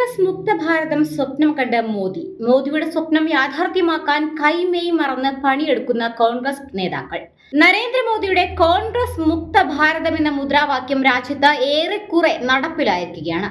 കോൺഗ്രസ് മുക്ത ഭാരതം സ്വപ്നം കണ്ട മോദി. മോദിയുടെ സ്വപ്നം യാഥാർത്ഥ്യമാക്കാൻ കൈമേയ് മറന്ന് പണിയെടുക്കുന്ന കോൺഗ്രസ് നേതാക്കൾ. നരേന്ദ്രമോദിയുടെ കോൺഗ്രസ് മുക്ത ഭാരതം എന്ന മുദ്രാവാക്യം രാജ്യത്ത് ഏറെക്കുറെ നടപ്പിലായിരിക്കുകയാണ്.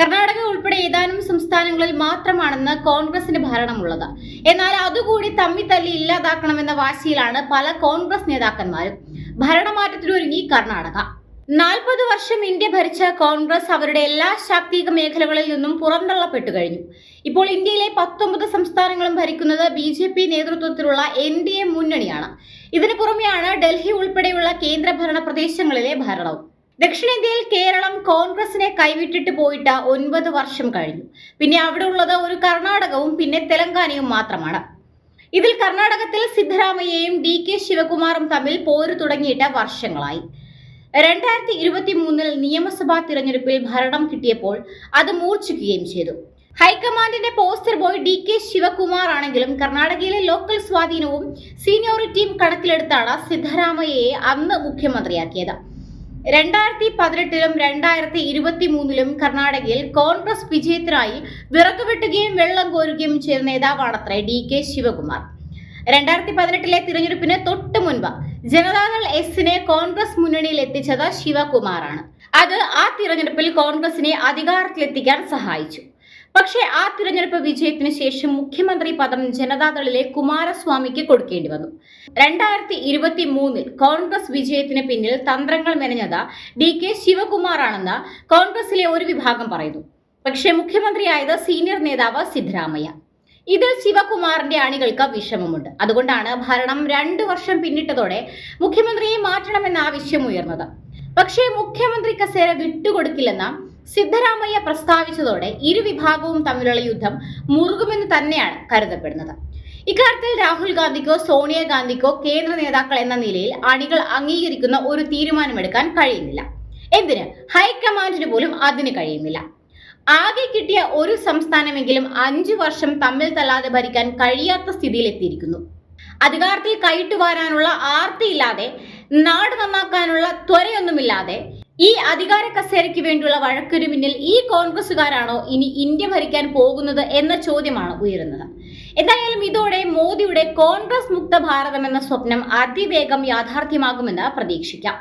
കർണാടക ഉൾപ്പെടെ ഏതാനും സംസ്ഥാനങ്ങളിൽ മാത്രമാണെന്ന് കോൺഗ്രസിന് ഭരണമുള്ളത്. എന്നാൽ അതുകൂടി തമ്മി തല്ലി ഇല്ലാതാക്കണമെന്ന വാശിയിലാണ് പല കോൺഗ്രസ് നേതാക്കന്മാരും. ഭരണമാറ്റത്തിനൊരുങ്ങി കർണാടക. നാൽപ്പത് വർഷം ഇന്ത്യ ഭരിച്ച കോൺഗ്രസ് അവരുടെ എല്ലാ ശാക്തിക മേഖലകളിൽ നിന്നും പുറന്തള്ളപ്പെട്ടു കഴിഞ്ഞു. ഇപ്പോൾ ഇന്ത്യയിലെ പത്തൊമ്പത് സംസ്ഥാനങ്ങളും ഭരിക്കുന്നത് ബി ജെ പി നേതൃത്വത്തിലുള്ള എൻ ഡി എ മുന്നണിയാണ്. ഇതിനു പുറമെയാണ് ഡൽഹി ഉൾപ്പെടെയുള്ള കേന്ദ്രഭരണ പ്രദേശങ്ങളിലെ ഭരണവും. ദക്ഷിണേന്ത്യയിൽ കേരളം കോൺഗ്രസിനെ കൈവിട്ടിട്ട് പോയിട്ട് ഒൻപത് വർഷം കഴിഞ്ഞു. പിന്നെ അവിടെ ഉള്ളത് ഒരു കർണാടകവും പിന്നെ തെലങ്കാനയും മാത്രമാണ്. ഇതിൽ കർണാടകത്തിൽ സിദ്ധരാമയ്യയും ഡി കെ ശിവകുമാറും തമ്മിൽ പോര് തുടങ്ങിയിട്ട് വർഷങ്ങളായി. രണ്ടായിരത്തി ഇരുപത്തി മൂന്നിൽ നിയമസഭാ തിരഞ്ഞെടുപ്പിൽ ഭരണം കിട്ടിയപ്പോൾ അത് മൂർച്ഛിക്കുകയും ചെയ്തു. ഹൈക്കമാൻഡിന്റെ poster boy D K Shivakumar ആണെങ്കിലും കർണാടകയിലെ ലോക്കൽ സ്വാധീനവും സീനിയോറിറ്റിയും കണക്കിലെടുത്താണ് സിദ്ധരാമയ്യയെ അന്ന് മുഖ്യമന്ത്രിയാക്കിയത്. രണ്ടായിരത്തി പതിനെട്ടിലും രണ്ടായിരത്തി ഇരുപത്തി മൂന്നിലും കർണാടകയിൽ കോൺഗ്രസ് വിജയത്തിനായി വിറകുവെട്ടുകയും വെള്ളം കോരുകയും ചെയ്ത നേതാവാണത്രേ ഡി കെ ശിവകുമാർ. രണ്ടായിരത്തി പതിനെട്ടിലെ തിരഞ്ഞെടുപ്പിന് തൊട്ടു മുൻപ് ജനതാദൾ എസിനെ കോൺഗ്രസ് മുന്നണിയിൽ എത്തിച്ചത് ശിവകുമാറാണ്. അത് ആ തിരഞ്ഞെടുപ്പിൽ കോൺഗ്രസിനെ അധികാരത്തിലെത്തിക്കാൻ സഹായിച്ചു. പക്ഷേ ആ തിരഞ്ഞെടുപ്പ് വിജയത്തിന് ശേഷം മുഖ്യമന്ത്രി പദം ജനതാദളിലെ കുമാരസ്വാമിക്ക് കൊടുക്കേണ്ടി വന്നു. രണ്ടായിരത്തി ഇരുപത്തി മൂന്നിൽ കോൺഗ്രസ് വിജയത്തിന് പിന്നിൽ തന്ത്രങ്ങൾ മെനഞ്ഞത് ഡി കെ ശിവകുമാറാണെന്ന് കോൺഗ്രസിലെ ഒരു വിഭാഗം പറയുന്നു. പക്ഷേ മുഖ്യമന്ത്രിയായത് സീനിയർ നേതാവ് സിദ്ധരാമയ്യ. ഇതിൽ ശിവകുമാറിന്റെ അണികൾക്ക് വിഷമമുണ്ട്. അതുകൊണ്ടാണ് ഭരണം രണ്ടു വർഷം പിന്നിട്ടതോടെ മുഖ്യമന്ത്രിയെ മാറ്റണമെന്ന ആവശ്യം ഉയർന്നത്. പക്ഷേ മുഖ്യമന്ത്രി കസേര വിട്ടുകൊടുക്കില്ലെന്ന സിദ്ധരാമയ്യ പ്രസ്താവിച്ചതോടെ ഇരുവിഭാഗവും തമ്മിലുള്ള യുദ്ധം മുറുകുമെന്ന് തന്നെയാണ് കരുതപ്പെടുന്നത്. ഇക്കാര്യത്തിൽ രാഹുൽ ഗാന്ധിക്കോ സോണിയാഗാന്ധിക്കോ കേന്ദ്ര നേതാക്കൾ എന്ന നിലയിൽ അണികൾ അംഗീകരിക്കുന്ന ഒരു തീരുമാനമെടുക്കാൻ കഴിയുന്നില്ല. എന്തിന്? ഹൈക്കമാൻഡിന് പോലും അതിന് കഴിയുന്നില്ല. ആകെ കിട്ടിയ ഒരു സംസ്ഥാനമെങ്കിലും അഞ്ചു വർഷം തമ്മിൽ തല്ലാതെ ഭരിക്കാൻ കഴിയാത്ത സ്ഥിതിയിലെത്തിയിരിക്കുന്നു. അധികാരത്തിൽ കൈയിട്ടുവാരാനുള്ള ആർത്തിയില്ലാതെ നാട് നന്നാക്കാനുള്ള ത്വരയൊന്നുമില്ലാതെ ഈ അധികാര കസേരയ്ക്ക് വേണ്ടിയുള്ള വഴക്കൊരു പിന്നിൽ ഈ കോൺഗ്രസുകാരാണോ ഇനി ഇന്ത്യ ഭരിക്കാൻ പോകുന്നത് എന്ന ചോദ്യമാണ് ഉയരുന്നത്. എന്തായാലും ഇതോടെ മോദിയുടെ കോൺഗ്രസ് മുക്ത ഭാരതം എന്ന സ്വപ്നം അതിവേഗം യാഥാർത്ഥ്യമാകുമെന്ന് പ്രതീക്ഷിക്കാം.